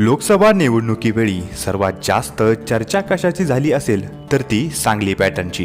लोकसभा निवडणुकीवेळी सर्वात जास्त चर्चा कशाची झाली असेल तर ती सांगली पॅटर्नची.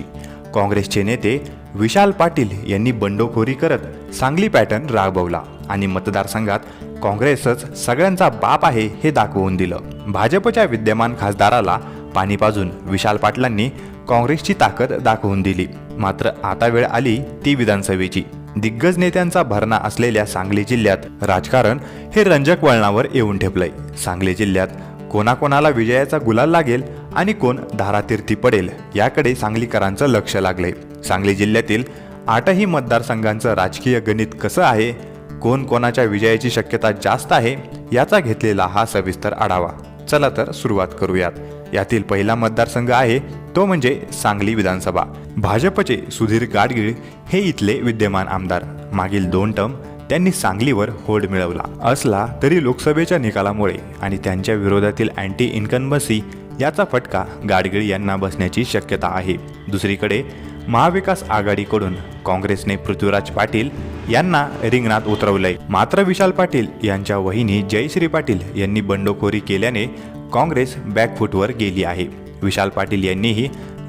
काँग्रेसचे नेते विशाल पाटील यांनी बंडखोरी करत सांगली पॅटर्न राबवला आणि मतदारसंघात काँग्रेसच सगळ्यांचा बाप आहे हे दाखवून दिलं. भाजपच्या विद्यमान खासदाराला पाणी पाजून विशाल पाटलांनी काँग्रेसची ताकद दाखवून दिली. मात्र आता वेळ आली ती विधानसभेची. दिग्गज नेत्यांचा भरणा असलेल्या सांगली जिल्ह्यात राजकारण हे रंजक वळणावर येऊन ठेपलंय. सांगली जिल्ह्यात कोणाकोणाला विजयाचा गुलाल लागेल आणि कोण धारातीर्थी पडेल याकडे सांगलीकरांचं लक्ष लागलंय. सांगली जिल्ह्यातील आठही मतदारसंघांचं राजकीय गणित कसं आहे कोण कोणाच्या विजयाची शक्यता जास्त आहे याचा घेतलेला हा सविस्तर आढावा. चला तर सुरुवात करूयात. यातील पहिला मतदारसंघ आहे तो म्हणजे सांगली विधानसभा. भाजपचे सुधीर गाडगीळ हे इथले विद्यमान आमदार. मागील दोन टर्म त्यांनी सांगलीवर होल्ड मिळवला. असला तरी लोकसभेच्या निकालामुळे आणि त्यांच्या विरोधातील अँटी इन्कन्बसी याचा फटका गाडगीळ यांना बसण्याची शक्यता आहे. दुसरीकडे महाविकास आघाडीकडून काँग्रेसने पृथ्वीराज पाटील यांना रिंगणात उतरवलंय. मात्र विशाल पाटील यांच्या वहिनी जयश्री पाटील यांनी बंडखोरी केल्याने काँग्रेस बॅकफुटवर गेली आहे. विशाल पाटील यांनीही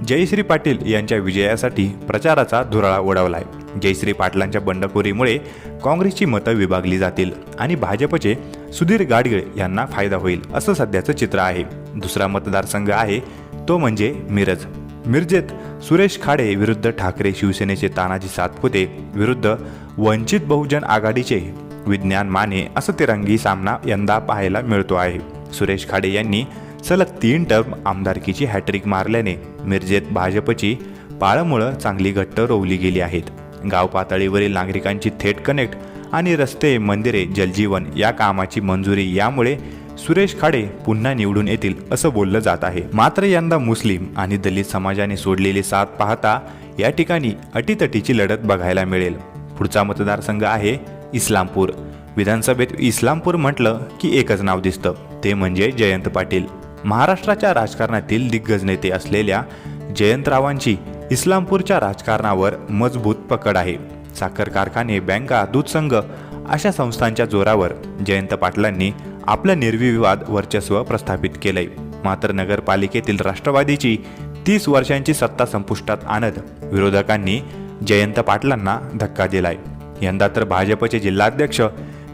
जयश्री पाटील यांच्या विजयासाठी प्रचाराचा धुराळा उडवलाय जयश्री पाटलांच्या बंडखोरीमुळे काँग्रेसची मतं विभागली जातील आणि भाजपचे सुधीर गाडगिळ यांना फायदा होईल असं सध्याचं चित्र आहे. दुसरा मतदारसंघ आहे तो म्हणजे मिरज. मिरजेत सुरेश खाडे विरुद्ध ठाकरे शिवसेनेचे तानाजी सातपुते विरुद्ध वंचित बहुजन आघाडीचे विज्ञान माने असं तिरंगी सामना यंदा पाहायला मिळतो आहे. सुरेश खाडे यांनी सलग तीन टर्म आमदारकीची हॅट्रिक मारल्याने मिरजेत भाजपची पाळमुळं चांगली घट्ट रोवली गेली आहेत. गाव पातळीवरील नागरिकांची थेट कनेक्ट आणि रस्ते मंदिरे जलजीवन या कामाची मंजुरी यामुळे सुरेश खाडे पुन्हा निवडून येतील असं बोललं जात आहे. मात्र यंदा मुस्लिम आणि दलित समाजाने सोडलेली साथ पाहता या ठिकाणी अटीतटीची लढत बघायला मिळेल. पुढचा मतदारसंघ आहे इस्लामपूर. विधानसभेत इस्लामपूर म्हटलं की एकच नाव दिसतं. ते म्हणजे जयंत पाटील. महाराष्ट्राच्या राजकारणातील दिग्गज नेते असलेल्या जयंतरावांची इस्लामपूरच्या राजकारणावर मजबूत पकड आहे. साखर कारखाने बँका दूध संघ अशा संस्थांच्या जोरावर जयंत पाटलांनी आपलं निर्विवाद वर्चस्व प्रस्थापित केलंय. मात्र नगरपालिकेतील राष्ट्रवादीची तीस वर्षांची सत्ता संपुष्टात आणत विरोधकांनी जयंत पाटलांना धक्का दिलाय. यंदा तर भाजपचे जिल्हाध्यक्ष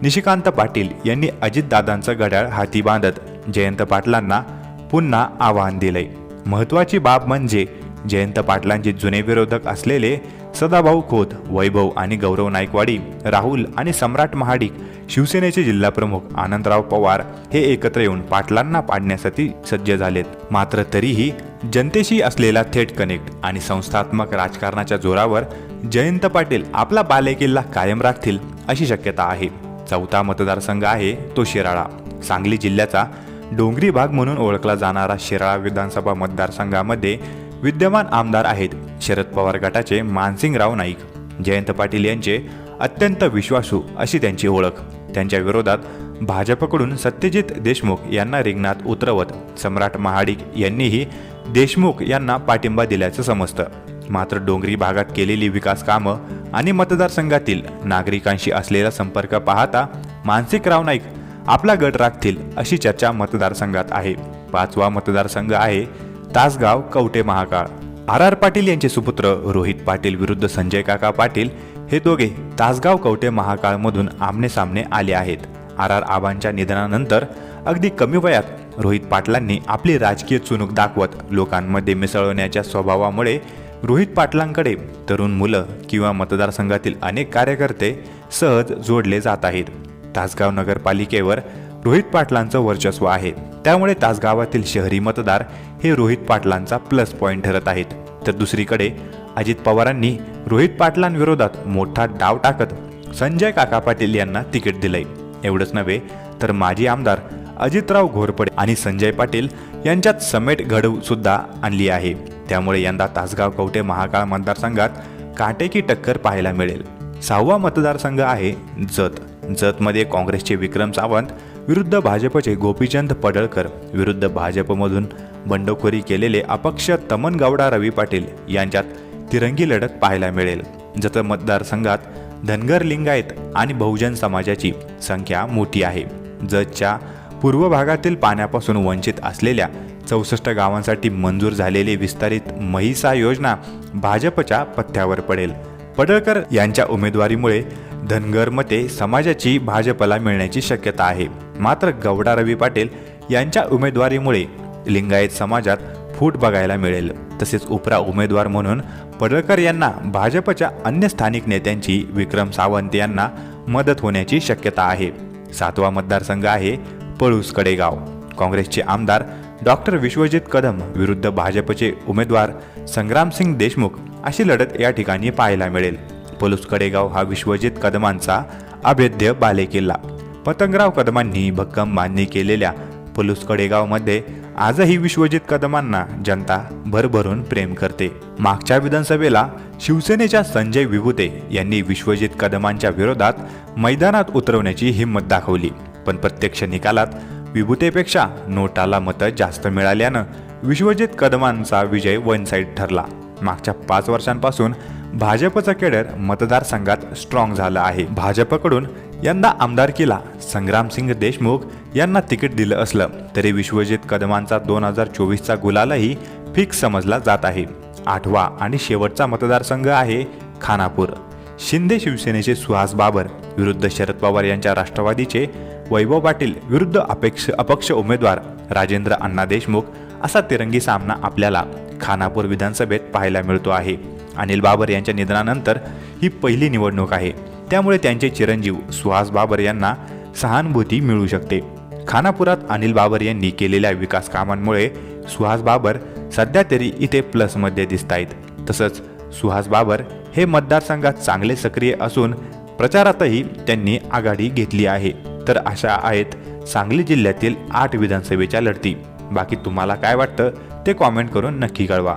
निशिकांत पाटील यांनी अजितदादांचं घड्याळ हाती बांधत जयंत पाटलांना पुन्हा आव्हान दिलंय महत्वाची बाब म्हणजे जयंत पाटलांचे जुने विरोधक असलेले सदाभाऊ खोत वैभव आणि गौरव नाईकवाडी राहुल आणि सम्राट महाडिक शिवसेनेचे जिल्हाप्रमुख आनंदराव पवार हे एकत्र येऊन पाटलांना पाडण्यासाठी सज्ज झालेत. मात्र तरीही जनतेशी असलेला थेट कनेक्ट आणि संस्थात्मक राजकारणाच्या जोरावर जयंत पाटील आपला बालेकिल्ला कायम राखतील अशी शक्यता आहे. चौथा मतदारसंघ आहे तो शिराळा. सांगली जिल्ह्याचा डोंगरी भाग म्हणून ओळखला जाणारा शिराळा विधानसभा मतदारसंघामध्ये विद्यमान आमदार आहेत शरद पवार गटाचे मानसिंगराव नाईक. जयंत पाटील यांचे अत्यंत विश्वासू अशी त्यांची ओळख. त्यांच्या विरोधात भाजपकडून सत्यजित देशमुख यांना रिंगणात उतरवत सम्राट महाडिक यांनीही देशमुख यांना पाठिंबा दिल्याचं समजतं. मात्र डोंगरी भागात केलेली विकास कामं आणि मतदारसंघातील नागरिकांशी असलेला संपर्क पाहता मानसिकराव नाईक आपला गट राखतील अशी चर्चा मतदारसंघात आहे. पाचवा मतदारसंघ आहे तासगाव कवटे महाकाळ. आर आर पाटील यांचे सुपुत्र रोहित पाटील विरुद्ध संजय काका पाटील हे दोघे तासगाव कवटे महाकाळमधून आमने सामने आले आहेत. आर आर आबांच्या निधनानंतर अगदी कमी वयात रोहित पाटलांनी आपली राजकीय चुणूक दाखवत लोकांमध्ये मिसळवण्याच्या स्वभावामुळे रोहित पाटलांकडे तरुण मुलं किंवा मतदारसंघातील अनेक कार्यकर्ते सहज जोडले जात आहेत. तासगाव नगरपालिकेवर रोहित पाटलांचं वर्चस्व आहे. त्यामुळे तासगावातील शहरी मतदार हे रोहित पाटलांचा प्लस पॉईंट ठरत आहेत. तर दुसरीकडे अजित पवारांनी रोहित पाटलांविरोधात मोठा डाव टाकत संजय काका पाटील यांना तिकीट दिलंय. एवढंच नव्हे तर माजी आमदार अजितराव घोरपडे आणि संजय पाटील यांच्यात समेट घडवू सुद्धा आणली आहे. त्यामुळे यंदा तासगाव कवटे महाकाळ मतदारसंघात काटेकी टक्कर पाहायला मिळेल. सहावा मतदारसंघ आहे जत. जतमध्ये काँग्रेसचे विक्रम सावंत विरुद्ध भाजपचे गोपीचंद पडळकर विरुद्ध भाजपमधून बंडखोरी केलेले अपक्ष तमन गौडा रवी पाटील यांच्यात तिरंगी लढत पाहायला मिळेल. जत मतदारसंघात धनगर लिंगायत आणि बहुजन समाजाची संख्या मोठी आहे. जतच्या पूर्व भागातील पाण्यापासून वंचित असलेल्या चौसष्ट गावांसाठी मंजूर झालेली विस्तारित महिसा योजना भाजपच्या पथ्यावर पडेल. पडळकर यांच्या उमेदवारीमुळे धनगर मते समाजाची भाजपला मिळण्याची शक्यता आहे. मात्र गौडा रवी पाटील यांच्या उमेदवारीमुळे लिंगायत समाजात फूट बघायला मिळेल. तसेच उपरा उमेदवार म्हणून पडळकर यांना भाजपच्या अन्य स्थानिक नेत्यांची विक्रम सावंत यांना मदत होण्याची शक्यता आहे. सातवा मतदारसंघ आहे पळूस कडेगाव. काँग्रेसचे आमदार डॉक्टर विश्वजित कदम विरुद्ध भाजपचे उमेदवार संग्रामसिंग देशमुख अशी लढत या ठिकाणी पाहायला मिळेल. पलूस कडेगाव हा विश्वजित कदमांचा अभेद्य बालेकिल्ला. पतंगराव कदमांनी भक्कम बांधणी केलेल्या पलूस कडेगावमध्ये आजही विश्वजित कदमांना जनता भरभरून प्रेम करते. मागच्या विधानसभेला शिवसेनेच्या संजय विभुते यांनी विश्वजित कदमांच्या विरोधात मैदानात उतरवण्याची हिंमत दाखवली. पण प्रत्यक्ष निकालात विभुतेपेक्षा नोटाला मतं जास्त मिळाल्यानं विश्वजित कदमांचा विजय वन साईड ठरला. मागच्या पाच वर्षांपासून भाजपचं केडर मतदारसंघात स्ट्रॉंग झालं आहे. भाजपकडून यंदा आमदारकीला संग्रामसिंग देशमुख यांना तिकीट दिलं असलं तरी विश्वजित कदमांचा दोन हजार चोवीसचा गुलालही फिक्स समजला जात आहे. आठवा आणि शेवटचा मतदारसंघ आहे खानापूर. शिंदे शिवसेनेचे सुहास बाबर विरुद्ध शरद पवार यांच्या राष्ट्रवादीचे वैभव पाटील विरुद्ध अपेक्ष अपक्ष उमेदवार राजेंद्र अण्णा देशमुख असा तिरंगी सामना आपल्याला खानापूर विधानसभेत पाहायला मिळतो आहे. अनिल बाबर यांच्या निधनानंतर ही पहिली निवडणूक आहे. त्यामुळे त्यांचे चिरंजीव सुहास बाबर यांना सहानुभूती मिळू शकते. खानापुरात अनिल बाबर यांनी केलेल्या विकास कामांमुळे सुहास बाबर सध्या तरी इथे प्लसमध्ये दिसत आहेत तसंच सुहास बाबर हे मतदारसंघात चांगले सक्रिय असून प्रचारातही त्यांनी आघाडी घेतली आहे. तर अशा आहेत सांगली जिल्ह्यातील आठ विधानसभेच्या लढती. बाकी तुम्हाला काय वाटतं ते कॉमेंट करून नक्की कळवा.